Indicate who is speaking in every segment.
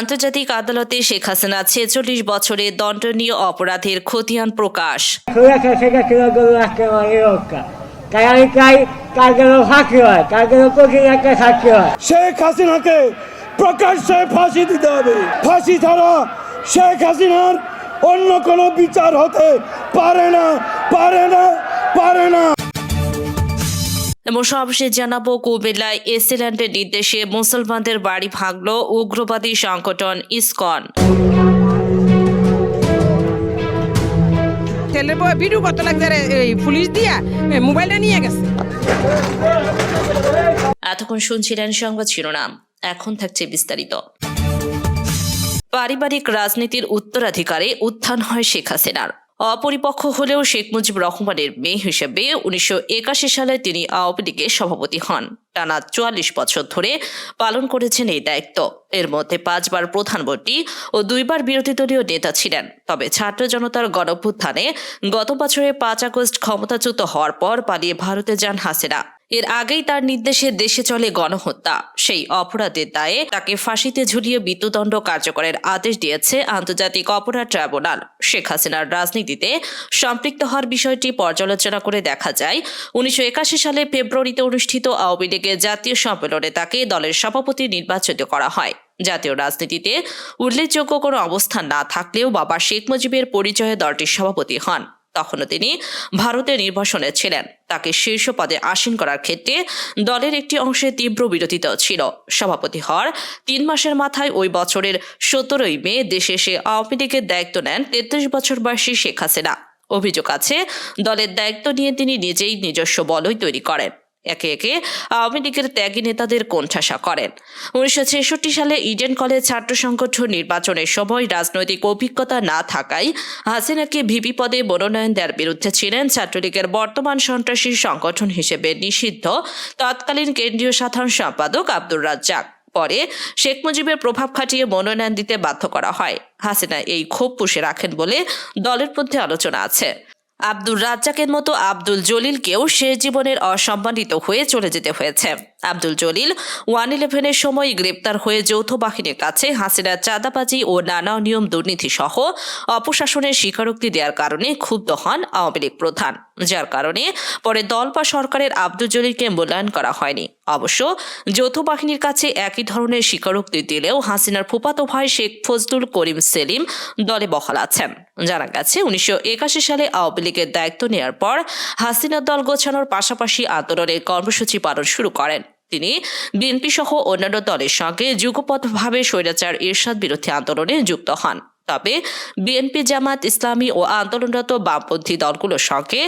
Speaker 1: আন্তর্জাতিক আদালতে শেখ হাসিনা ছেচল্লিশ বছরে দণ্ডনীয় অপরাধের খতিয়ান প্রকাশ।
Speaker 2: সুরেখা সেটা ছিল হয় তাই আমি চাই তার জন্য ফাঁকি হয় তার জন্য কঠিন একটা শাস্তি হয়।
Speaker 3: শেখ হাসিনাকে প্রকাশ্যে ফাঁসি দিতে হবে। ফাঁসি ছাড়া শেখ হাসিনার অন্য কোনো বিচার হতে পারে না পারে না পারে না।
Speaker 1: এবং সবশেষ জানাব কুমিল্লায় এসিল্যান্ডের নির্দেশে মুসলমানদের বাড়ি ভাঙল উগ্রবাদী সংগঠন ইসকন।
Speaker 4: ছেলের ভিডিও কত লাগছে পুলিশ দিয়া মোবাইলটা নিয়ে গেছে।
Speaker 1: এতক্ষণ শুনছিলেন সংবাদ শিরোনাম। এখন থাকছে বিস্তারিত। পারিবারিক রাজনীতির উত্তরাধিকারে উত্থান হয় শেখ হাসিনার। অপরিপক্ষ হলেও শেখ মুজিব রহমানের মেয়ে হিসেবে উনিশশো একাশি সালে তিনি আওয়ামী লীগের সভাপতি হন। টানা চুয়াল্লিশ বছর ধরে পালন করেছেন এই দায়িত্ব। এর মধ্যে পাঁচবার প্রধানমন্ত্রী ও দুইবার বিরোধী দলীয় নেতা ছিলেন। তবে ছাত্র জনতার গণভ্যুত্থানে গত বছরে পাঁচ আগস্ট ক্ষমতাচ্যুত হওয়ার পর পালিয়ে ভারতে যান হাসিনা। এর আগেই তার নির্দেশে দেশে চলে গণহত্যা। সেই অপরাধের দায়ে তাকে ফাঁসিতে ঝুলিয়ে মৃত্যুদণ্ড কার্যকরের আদেশ দিয়েছে আন্তর্জাতিক অপরাধ ট্রাইব্যুনাল। শেখ হাসিনার রাজনীতিতে সম্পৃক্ত হওয়ার বিষয়টি পর্যালোচনা করে দেখা যায়, উনিশশো একাশি সালে ফেব্রুয়ারিতে অনুষ্ঠিত আওয়ামী লীগের জাতীয় সম্মেলনে তাকে দলের সভাপতি নির্বাচিত করা হয়। জাতীয় রাজনীতিতে উল্লেখযোগ্য কোনো অবস্থান না থাকলেও বাবা শেখ মুজিবের পরিচয়ে দলটির সভাপতি হন। তখনও তিনি ভারতের নির্বাসনে ছিলেন। তাকে শীর্ষ পদে আসীন করার ক্ষেত্রে দলের একটি অংশে তীব্র বিরোধিতা ছিল। সভাপতি হওয়ার তিন মাসের মাথায় ওই বছরের সতেরোই মে দেশে এসে আওয়ামী লীগের দায়িত্ব নেন তেত্রিশ বছর বয়সী শেখ হাসিনা। অভিযোগ আছে, দলের দায়িত্ব নিয়ে তিনি নিজেই নিজস্ব বলই তৈরি করেন। একে একে আওয়ামী লীগের ত্যাগী নেতাদের কোণঠাসা করেন। উনিশশো ছেষট্টি সালে ইডেন কলেজ ছাত্র সংগঠন নির্বাচনের সময় রাজনৈতিক অভিজ্ঞতা না থাকায় হাসিনাকে ভিপি পদে মনোনয়ন দেওয়ার বিরুদ্ধে ছিলেন ছাত্রলীগের বর্তমান সন্ত্রাসী সংগঠন হিসেবে নিষিদ্ধ তৎকালীন কেন্দ্রীয় সাধারণ সম্পাদক আব্দুর রাজ্জাক। পরে শেখ মুজিবের প্রভাব খাটিয়ে মনোনয়ন দিতে বাধ্য করা হয়। হাসিনা এই ক্ষোভ পুষে রাখেন বলে দলের মধ্যে আলোচনা আছে। আব্দুল রাজ্জাকের মতো আব্দুল জলিলকেও শেষ জীবনের অসম্মানিত হয়ে চলে যেতে হয়েছে। আব্দুল জলিল, ওয়ান ইলেভেনের সময় গ্রেপ্তার হয়ে যৌথ বাহিনীর কাছে হাসিনার চাঁদাবাজি ও নানা নিয়ম দুর্নীতি সহ অপশাসনের স্বীকারোক্তি দেওয়ার কারণে ক্ষুব্ধ হন আওয়ামী লীগ প্রধান, যার কারণে পরে দল বা সরকারের আব্দুল জলিলকে মূল্যায়ন করা হয়নি। অবশ্য যৌথ বাহিনীর কাছে একই ধরনের স্বীকারোক্তি দিলেও হাসিনার ফুপাতো ভাই শেখ ফজলুল করিম সেলিম দলে বহাল আছেন। জানা গেছে, উনিশশো একাশি সালে আওয়ামী লীগের দায়িত্ব নেওয়ার পর হাসিনার দল গোছানোর পাশাপাশি আন্দোলনের কর্মসূচি পালন শুরু করেন। তিনি বিএনপি সহ অন্যান্য দলের সঙ্গে যুগপথভাবে স্বৈরাচার এরশাদ বিরোধী আন্দোলনে যুক্ত হন। তবে বিএনপি জামাত ইসলামী ও আন্দোলনরত বামপন্থী দলগুলোর সঙ্গে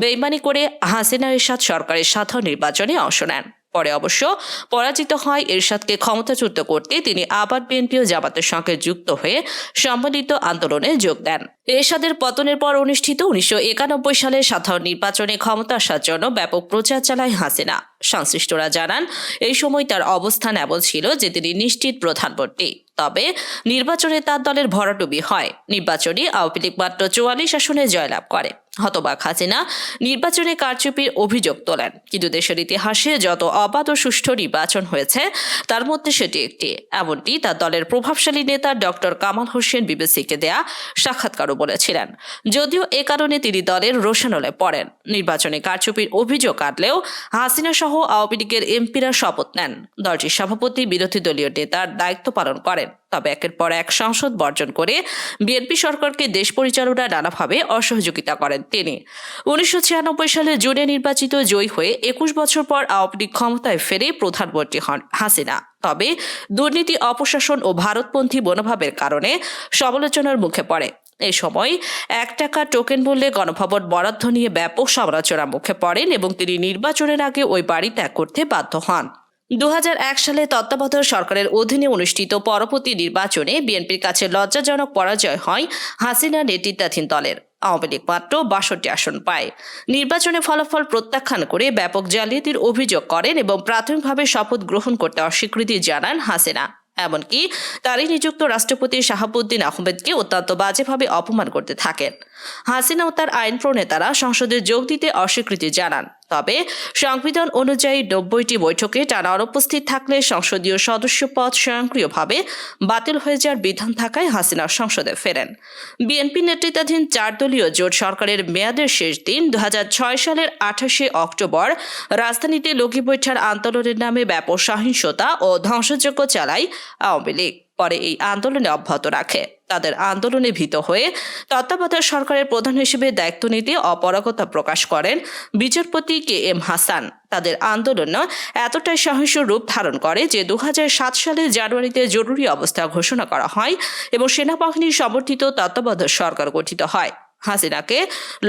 Speaker 1: বেইমানি করে হাসিনা এরশাদ সরকারের সাধারণ নির্বাচনে অংশ নেন। পরে অবশ্য পরাজিত হয় এরশাদকে ক্ষমতাচ্যুত করতে তিনি আবার বিএনপি ও জামাতের সঙ্গে যুক্ত হয়ে সম্মিলিত আন্দোলনে যোগ দেন। এরশাদের পতনের পর অনুষ্ঠিত উনিশশো একানব্বই সালে সাধারণ নির্বাচনে ক্ষমতা আসার জন্য ব্যাপক প্রচার চালায় হাসিনা। সংশ্লিষ্টরা জানান, এই সময় তার অবস্থান এমন ছিল যে তিনি নিশ্চিত প্রধানমন্ত্রী। তবে নির্বাচনে তার দলের ভরাডুবি হয়। নির্বাচনে আওয়ামী লীগ মাত্র চুয়াল্লিশ আসনে জয়লাভ করে। হতবাক হাসিনা নির্বাচনে কারচুপির অভিযোগ তোলেন। কিন্তু দেশের ইতিহাসে যত অবাধ ও সুষ্ঠু নির্বাচন হয়েছে, তার মধ্যে সেটি একটি। এমনটি তার দলের প্রভাবশালী নেতা ডক্টর কামাল হোসেন বিবিসিকে দেয়া সাক্ষাৎকারও বলেছিলেন। যদিও এ কারণে তিনি দলের রোশানলে পড়েন। নির্বাচনে কারচুপির অভিযোগ আনলেও হাসিনা সহ আওয়ামী লীগের এমপিরা শপথ নেন। দলটির সভাপতি বিরোধী দলীয় নেতার দায়িত্ব পালন করেন। তবে একের পর এক সংসদ বর্জন করে বিএনপি সরকারকে দেশ পরিচালনা নানাভাবে অসহযোগিতা করেন তিনি। উনিশশো ছিয়ানব্বই সালে জুনে নির্বাচিত জয়ী হয়ে একুশ বছর পর আওয়ামী ক্ষমতায় ফেরে প্রধানমন্ত্রী হন হাসিনা। তবে দুর্নীতি, অপশাসন ও ভারতপন্থী মনোভাবের কারণে সমালোচনার মুখে পড়ে। এই সময় এক টাকা টোকেন মূল্যে গণভবন বরাদ্দ নিয়ে ব্যাপক সমালোচনার মুখে পড়েন এবং তিনি নির্বাচনের আগে ওই বাড়ি ত্যাগ করতে বাধ্য হন। দু হাজার এক সালে তত্ত্বাবধায়ক সরকারের অধীনে অনুষ্ঠিত পরবর্তী নির্বাচনে বিএনপির কাছে লজ্জাজনক পরাজয় হয় হাসিনা নেতৃত্বাধীন দলের। আওয়ামী লীগ মাত্র বাষট্টি আসন পায়। নির্বাচনে ফলাফল প্রত্যাখ্যান করে ব্যাপক জালিয়াতির অভিযোগ করেন এবং প্রাথমিকভাবে শপথ গ্রহণ করতে অস্বীকৃতি জানান হাসিনা। এমনকি তারই নিযুক্ত রাষ্ট্রপতি শাহাবুদ্দিন আহমেদকে অত্যন্ত বাজেভাবে অপমান করতে থাকেন। হাসিনা ও তার আইন প্রণেতারা সংসদে যোগ দিতে অস্বীকৃতি জানান। তবে সংবিধান অনুযায়ী নব্বইটি বৈঠকে টানা অনুপস্থিত থাকলে সংসদীয় সদস্য পদ স্বয়ংক্রিয়ভাবে বাতিল হয়ে যাওয়ার বিধান থাকায় হাসিনা সংসদে ফেরেন। বিএনপি নেতৃত্বাধীন চার দলীয় জোট সরকারের মেয়াদের শেষ দিন দু হাজার ছয় সালের আঠাশে অক্টোবর রাজধানীতে লগি বৈঠার আন্দোলনের নামে ব্যাপক সহিংসতা ও ধ্বংসযজ্ঞ চালায় আওয়ামী লীগ। পরে এই আন্দোলনে অব্যাহত রাখে। তাদের আন্দোলনে ভীত হয়ে তত্ত্বাবধায়ক সরকারের প্রধান হিসেবে দায়িত্ব নিতে অপরাগতা প্রকাশ করেন বিচারপতি কে এম হাসান। তাদের আন্দোলন এতটাই সহিংস রূপ ধারণ করে যে দু হাজার সাত সালের জানুয়ারিতে জরুরি অবস্থা ঘোষণা করা হয় এবং সেনাবাহিনীর সমর্থিত তত্ত্বাবধায়ক সরকার গঠিত হয়। হাসিনাকে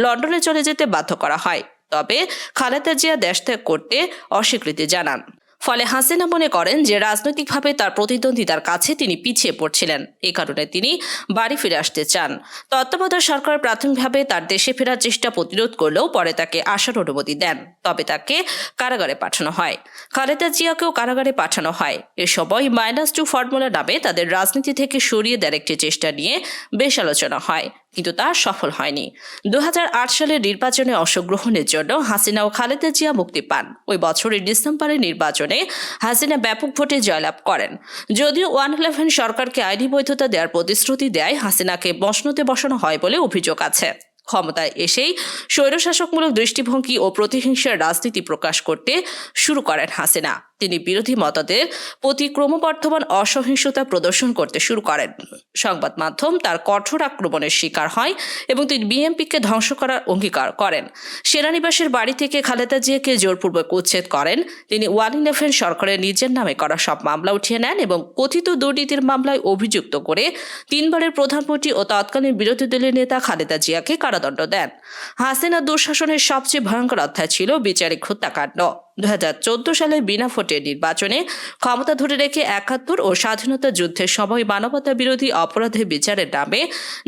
Speaker 1: লন্ডনে চলে যেতে বাধ্য করা হয়। তবে খালেদা জিয়া দেশ ত্যাগ করতে অস্বীকৃতি জানান। ফলে হাসিনা মনে করেন যে রাজনৈতিকভাবে তার প্রতিদ্বন্দ্বিতার কাছে তিনি পিছিয়ে পড়ছিলেন। এ কারণে তিনি বাড়ি ফিরে আসতে চান। তত্ত্বাবধায়ক সরকার প্রাথমিকভাবে তার দেশে ফেরার চেষ্টা প্রতিরোধ করলেও পরে তাকে আসার অনুমতি দেন, তবে তাকে কারাগারে পাঠানো হয়। খালেদা জিয়াকেও কারাগারে পাঠানো হয়। এ সময় মাইনাস টু ফর্মুলা নামে তাদের রাজনীতি থেকে সরিয়ে দেওয়ার একটি চেষ্টা নিয়ে বেশ আলোচনা হয়। কিন্তু তা সফল হয়নি। দু হাজার আট সালের নির্বাচনে অংশগ্রহণের জন্য হাসিনা ও খালেদা জিয়া মুক্তি পান। ওই বছরের ডিসেম্বরের নির্বাচনে হাসিনা ব্যাপক ভোটে জয়লাভ করেন। যদিও ওয়ান ইলেভেন সরকারকে আইনি বৈধতা দেওয়ার প্রতিশ্রুতি দেয়, হাসিনাকে বসনতে বসানো হয় বলে অভিযোগ আছে। ক্ষমতায় এসেই স্বৈরশাসকমূলক দৃষ্টিভঙ্গি ও প্রতিহিংসার রাজনীতি প্রকাশ করতে শুরু করেন হাসিনা। তিনি বিরোধী মতাদের প্রতি ক্রমবর্ধমান অসহিংসতা প্রদর্শন করতে শুরু করেন। সংবাদ মাধ্যম তার কঠোর আক্রমণের শিকার হয় এবং তিনি বিএনপিকে ধ্বংস করার অঙ্গীকার করেন। সেনানিবাসের বাড়ি থেকে খালেদা জিয়াকে জোরপূর্বক উচ্ছেদ করেন। তিনি ওয়ান ইলেভেন সরকারের নিজের নামে করা সব মামলা উঠিয়ে নেন এবং কথিত দুর্নীতির মামলায় অভিযুক্ত করে তিনবারের প্রধানমন্ত্রী ও তৎকালীন বিরোধী দলের নেতা খালেদা জিয়াকে কারাদণ্ড দেন। হাসিনা দুঃশাসনের সবচেয়ে ভয়ঙ্কর অধ্যায় ছিল বিচারিক হত্যাকাণ্ড। দু হাজার চোদ্দ সালে বিনা ভোটের নির্বাচনে ক্ষমতা ধরে রেখে একাত্তর ও স্বাধীনতা যুদ্ধের সময় মানবতা বিরোধী অপরাধের বিচারের নামে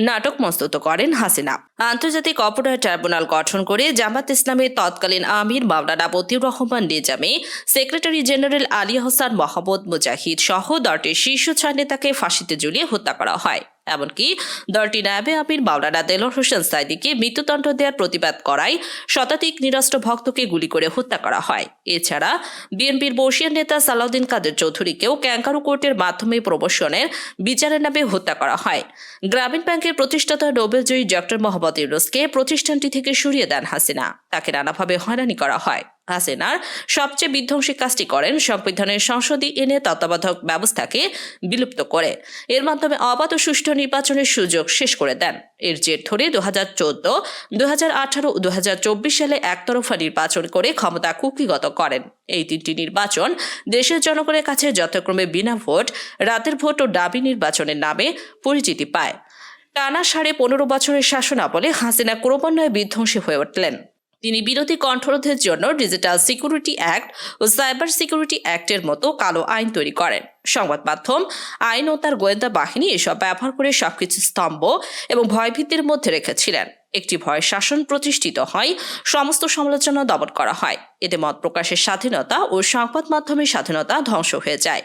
Speaker 1: নাটক মস্তত করেন হাসিনা। আন্তর্জাতিক অপরাধ ট্রাইব্যুনাল গঠন করে জামাত ইসলামের তৎকালীন আমির মাওলানা মতিউর রহমান নিজামে সেক্রেটারি জেনারেল আলী হোসান মোহাম্মদ মুজাহিদ সহ দলটির শীর্ষ ছয় নেতাকে ফাঁসিতে ঝুলিয়ে হত্যা করা হয়। এমনকি দলটি নায়াবে আমির মাওলানা দেলোর হোসেন সাইদিকে মৃত্যুদণ্ড দেওয়ার প্রতিবাদ করায় শতাধিক নিরস্ত্র ভক্তকে গুলি করে হত্যা করা হয়। এছাড়া বিএনপির বর্ষিয়ান নেতা সালাউদ্দিন কাদের চৌধুরীকেও ক্যাঙ্কারু কোর্টের মাধ্যমে প্রমোশনের বিচারের নামে হত্যা করা হয়। গ্রামীণ ব্যাংকের প্রতিষ্ঠাতা নোবেলজয়ী ডক্টর মোহাম্মদ ইউনুসকে প্রতিষ্ঠানটি থেকে সরিয়ে দেন হাসিনা। তাকে নানাভাবে হয়রানি করা হয়। হাসিনার সবচেয়ে বিধ্বংসী কাজটি করেন সংবিধানের সংসদী এনে তত্ত্বাবধায়ক ব্যবস্থাকে বিলুপ্ত করে। এর মাধ্যমে অবাধ ও সুষ্ঠু নির্বাচনের সুযোগ শেষ করে দেন। এর জের ধরে দু হাজার চোদ্দ দু হাজার আঠারো দু হাজার চব্বিশ সালে একতরফা নির্বাচন করে ক্ষমতা কুকিগত করেন। এই তিনটি নির্বাচন দেশের জনগণের কাছে যথাক্রমে বিনা ভোট, রাতের ভোট ও ডাবি নির্বাচনের নামে পরিচিতি পায়। টানা সাড়ে পনেরো বছরের শাসনাবলে হাসিনা ক্রমান্বয়ে বিধ্বংসী হয়ে উঠলেন। তিনি বিরোধী কণ্ঠরোধের জন্য ডিজিটাল সিকিউরিটি অ্যাক্ট ও সাইবার সিকিউরিটি অ্যাক্টের মতো কালো আইন তৈরি করেন। সংবাদ মাধ্যম, আইন ও তার গোয়েন্দা বাহিনী এসব ব্যবহার করে সবকিছু স্তম্ভ এবং ভয়ভীতির মধ্যে রেখেছিলেন। একটি ভয় শাসন প্রতিষ্ঠিত হয়, সমস্ত সমালোচনা দমন করা হয়। এতে মত প্রকাশের স্বাধীনতা ও সংবাদ মাধ্যমের স্বাধীনতা ধ্বংস হয়ে যায়।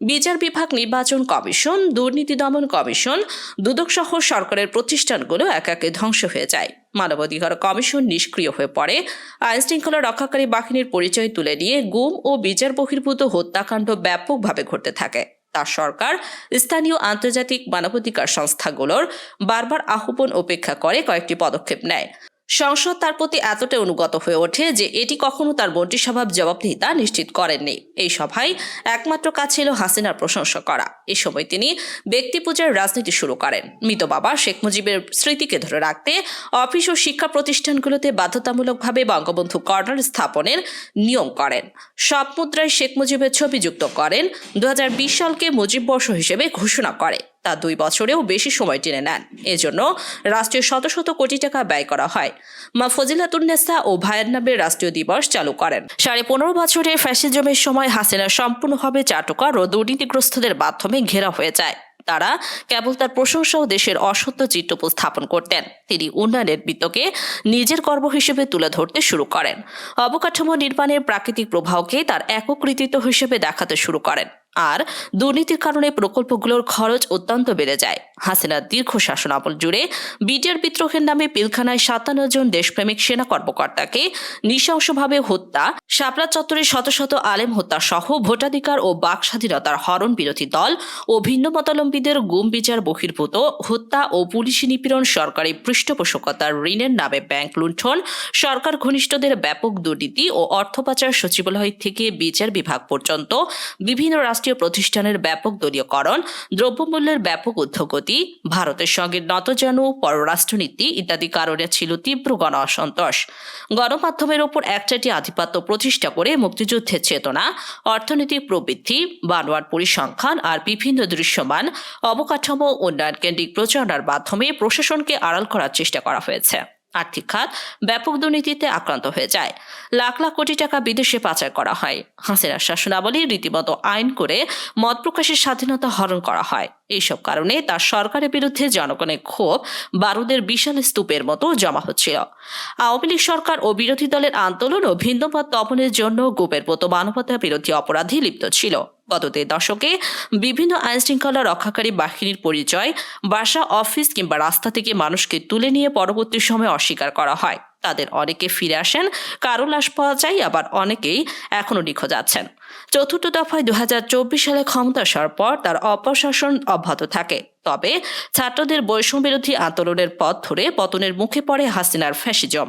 Speaker 1: বিচার বিভাগ, নির্বাচন কমিশন, দুর্নীতি দমন কমিশন, দুদক সহ সরকারের প্রতিষ্ঠানগুলো একে ধ্বংস হয়ে যায়। মানবাধিকার কমিশন নিষ্ক্রিয় হয়ে পড়ে। আইন শৃঙ্খলা রক্ষাকারী বাহিনীর পরিচয় তুলে নিয়ে গুম ও বিচার বহির্ভূত হত্যাকাণ্ড ব্যাপকভাবে ঘটতে থাকে। তার সরকার, স্থানীয় আন্তর্জাতিক মানবাধিকার সংস্থাগুলোর বারবার আহ্বান উপেক্ষা করে কয়েকটি পদক্ষেপ নেয়। সংসদ তার প্রতি এতটাই অনুগত হয়ে ওঠে যে এটি কখনো তার মন্ত্রিসভার জবাবদিহিতা নিশ্চিত করেননি। এই সভায় একমাত্র কাজ ছিল হাসিনার প্রশংসা করা। এ সময় তিনি ব্যক্তি পূজার রাজনীতি শুরু করেন। মৃত বাবা শেখ মুজিবের স্মৃতিকে ধরে রাখতে অফিস ও শিক্ষা প্রতিষ্ঠানগুলোতে বাধ্যতামূলকভাবে বঙ্গবন্ধু কর্নার স্থাপনের নিয়ম করেন। সব মুদ্রায় শেখ মুজিবের ছবি যুক্ত করেন। দু হাজার বিশ সালকে মুজিব বর্ষ হিসেবে ঘোষণা করে। তা দুই বছরেও বেশি সময় টেনে নেন। এজন্য রাষ্ট্রীয় শত শত কোটি টাকা ব্যয় করা হয়। মা ফজিলাতুন্নেসা ও ভাইয়ের নামে রাষ্ট্রীয় দিবস চালু করেন। সাড়ে পনেরো বছরের ফ্যাসিজমের সময় হাসিনা সম্পূর্ণভাবে চাটকার ও দুর্নীতিগ্রস্তদের মাধ্যমে ঘেরা হয়ে যায়। তারা কেবল তার প্রশংসা ও দেশের অসত্য চিত্র উপস্থাপন করতেন। তিনি উন্নয়নের বৃত্তকে নিজের কর্ম হিসেবে তুলে ধরতে শুরু করেন। অবকাঠামো নির্মাণের প্রাকৃতিক প্রবাহকে তার একক কৃতিত্ব হিসেবে দেখাতে শুরু করেন। আর দুর্নীতির কারণে প্রকল্পগুলোর খরচ অত্যন্ত বেড়ে যায়। হাসিনার দীর্ঘ শাসনামল জুড়ে বিটিআর বিদ্রোহের নামে পিলখানায় সাতান্ন জন দেশপ্রেমিক সেনা কর্মকর্তাকে নৃশংসভাবে হত্যা, শাপলা চত্বরে শত শত আলেম হত্যা সহ ভোটাধিকার ও বাক স্বাধীনতার হরণ বিরোধী দল ও ভিন্ন মতালম্বীদের গুম বিচার বহির্ভূত হত্যা ও পুলিশি নিপীড়ন সরকারি পৃষ্ঠপোষকতার ঋণের নামে ব্যাংক লুণ্ঠন, সরকার ঘনিষ্ঠদের ব্যাপক দুর্নীতি ও অর্থ পাচার সচিবালয় থেকে বিচার বিভাগ পর্যন্ত বিভিন্ন রাষ্ট্রীয় প্রতিষ্ঠানের ব্যাপক দলীয়করণ, দ্রব্যমূল্যের ব্যাপক ঊর্ধ্বগতি ভারতের সঙ্গে নতজানু পররাষ্ট্রনীতি ইত্যাদি কারণে ছিল তীব্র গণ অসন্তোষ। গণমাধ্যমের ওপর একচাটি আধিপত্য প্রতিষ্ঠা করে মুক্তিযুদ্ধের চেতনা, অর্থনৈতিক প্রবৃদ্ধি বানোয়ার পরিসংখ্যান আর বিভিন্ন দৃশ্যমান অবকাঠামো উন্নয়ন কেন্দ্রিক প্রচারণার মাধ্যমে প্রশাসনকে আড়াল করার চেষ্টা করা হয়েছে। আর্থিক খাত ব্যাপক দুর্নীতিতে আক্রান্ত হয়ে যায়। লাখ লাখ কোটি টাকা বিদেশে পাচার করা হয়। হাসিনার শাসনাবলী রীতিমতো আইন করে মত প্রকাশের স্বাধীনতা হরণ করা হয়। এইসব কারণে তার সরকারের বিরুদ্ধে জনগণের ক্ষোভ বারুদের বিশাল স্তূপের মতো জমা হচ্ছিল। আওয়ামী লীগ সরকার ও বিরোধী দলের আন্দোলন ও ভিন্নমত দমনের জন্য গোপের মতো মানবতা বিরোধী অপরাধী লিপ্ত ছিল। গত দেড় দশকে বিভিন্ন আইন শৃঙ্খলা রক্ষাকারী বাহিনীর পরিচয়, বাসা, অফিস কিংবা রাস্তা থেকে মানুষকে তুলে নিয়ে পরবর্তী সময় অস্বীকার করা হয়। তাদের অনেকে ফিরে আসেন কারও লাশ পাওয়া যায়, আবার অনেকেই এখনও নিখোঁজ আছেন। চতুর্থ দফায় দু হাজার চব্বিশ সালে ক্ষমতা আসার পর তার অপশাসন অব্যাহত থাকে। তবে ছাত্রদের বৈষম্য বিরোধী আন্দোলনের পথ ধরে পতনের মুখে পড়ে হাসিনার ফ্যাসিজম।